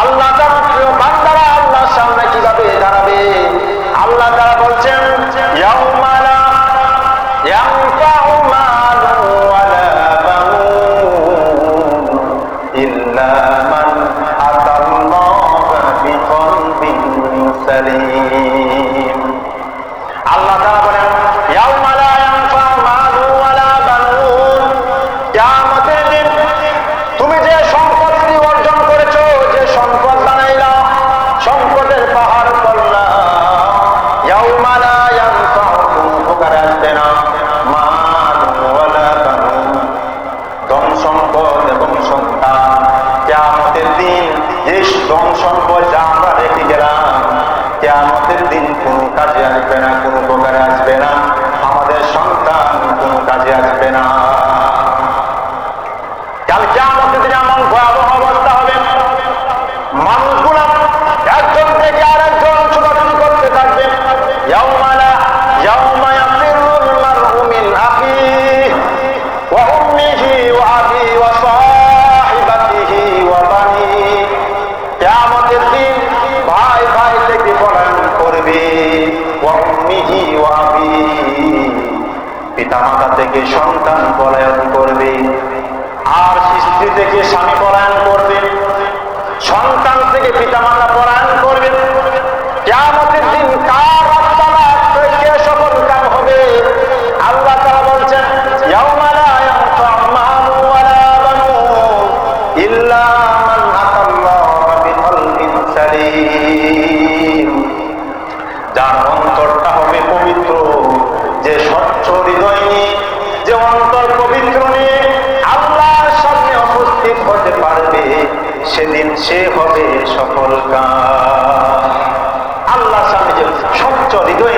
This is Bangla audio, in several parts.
আল্লাহ বান্দারা আল্লাহর সামনে কীভাবে দাঁড়াবে? আল্লাহ তারা বলছেন ইয়াউমালা ইয়াউমা ধন সম্পদ এবং সন্তান। কে আমাদের দিন যে ধন সম্পদ যা আমরা রেখে পিতা মাতা থেকে সন্তান পলায়ন করবে। আর স্ত্রী থেকে স্বামী পলায়ন করবে। স্বচ্ছ হৃদয় নিয়ে, যে অন্তর পবিত্র নিয়ে আল্লাহর সামনে উপস্থিত হতে পারবে, সেদিন সে হবে সফল কাজ। আল্লাহর সামনে যে স্বচ্ছ হৃদয়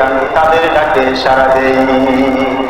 আমি তাদের ডাকে সারা দেই